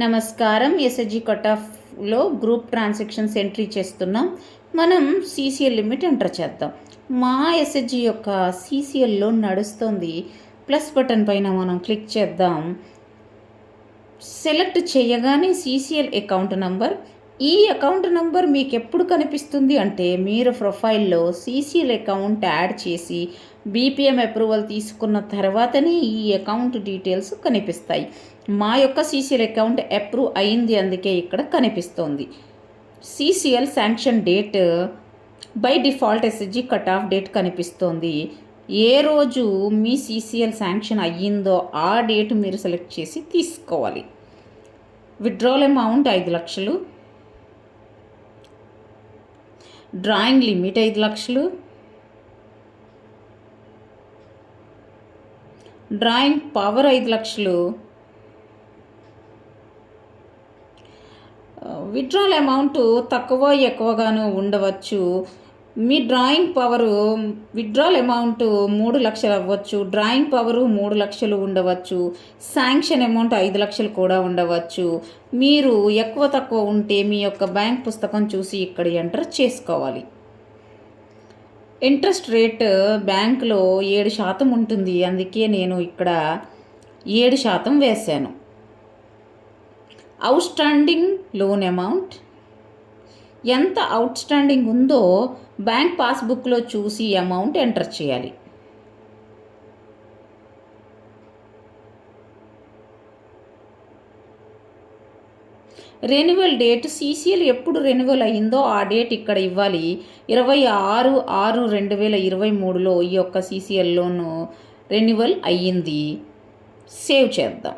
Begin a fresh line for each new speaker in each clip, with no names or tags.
నమస్కారం. SSG cut ఆఫ్లో group transactions entry చేస్తున్నాం. మనం సీసీఎల్ లిమిట్ ఎంటర్ చేద్దాం. మా ఎస్ఎస్జి యొక్క సీసీఎల్లో నడుస్తుంది. ప్లస్ బటన్ పైన మనం క్లిక్ చేద్దాం. సెలెక్ట్ చేయగానే సీసీఎల్ అకౌంట్ నంబర్ ఈ అకౌంట్ నంబర్ మీకు ఎప్పుడు కనిపిస్తుంది అంటే మీరు ప్రొఫైల్లో సీసీఎల్ అకౌంట్ యాడ్ చేసి బీపీఎం అప్రూవల్ తీసుకున్న తర్వాతనే ఈ అకౌంట్ డీటెయిల్స్ కనిపిస్తాయి. మా యొక్క సీసీఎల్ అకౌంట్ అప్రూవ్ అయింది అందుకే ఇక్కడ కనిపిస్తోంది. CCL sanction date by default SSG cut off date కనిపిస్తోంది. ఏ రోజు మీ సీసీఎల్ శాంక్షన్ అయ్యిందో ఆ డేట్ మీరు సెలెక్ట్ చేసి తీసుకోవాలి. విత్డ్రాల్ అమౌంట్ ఐదు లక్షలు. డ్రాయింగ్ లిమిట్ ఐదు లక్షలు. డ్రాయింగ్ పవర్ ఐదు లక్షలు. విత్డ్రాల్ అమౌంట్ తక్కువ ఎక్కువగాను ఉండవచ్చు. మీ డ్రాయింగ్ పవరు విత్డ్రాల్ అమౌంట్ మూడు లక్షలు అవ్వచ్చు. డ్రాయింగ్ పవరు మూడు లక్షలు ఉండవచ్చు. శాంక్షన్ అమౌంట్ ఐదు లక్షలు కూడా ఉండవచ్చు. మీరు ఎక్కువ తక్కువ ఉంటే మీ యొక్క బ్యాంక్ పుస్తకం చూసి ఇక్కడ ఎంటర్ చేసుకోవాలి. ఇంట్రెస్ట్ రేట్ బ్యాంకులో ఏడు శాతం ఉంటుంది. అందుకే నేను ఇక్కడ ఏడు శాతం వేశాను. అవుట్ స్టాండింగ్ లోన్ అమౌంట్ ఎంత అవుట్ స్టాండింగ్ ఉందో బ్యాంక్ పాస్బుక్లో చూసి అమౌంట్ ఎంటర్ చేయాలి. రెన్యువల్ డేట్ సీసీఎల్ ఎప్పుడు రెన్యువల్ అయ్యిందో ఆ డేట్ ఇక్కడ ఇవ్వాలి. ఇరవై ఆరు ఆరు రెండు వేల ఇరవై మూడులో ఈ యొక్క సీసీఎల్ లోను రెన్యువల్ అయ్యింది. సేవ్ చేద్దాం.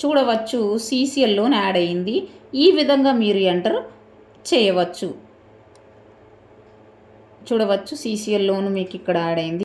చూడవచ్చు సీసీఎల్ లోన్ యాడ్ అయ్యింది ఈ విధంగా మీరు ఎంటర్ చేయవచ్చు. చూడవచ్చు సీసీఎల్ లోన్ మీకు ఇక్కడ యాడ్ అయింది.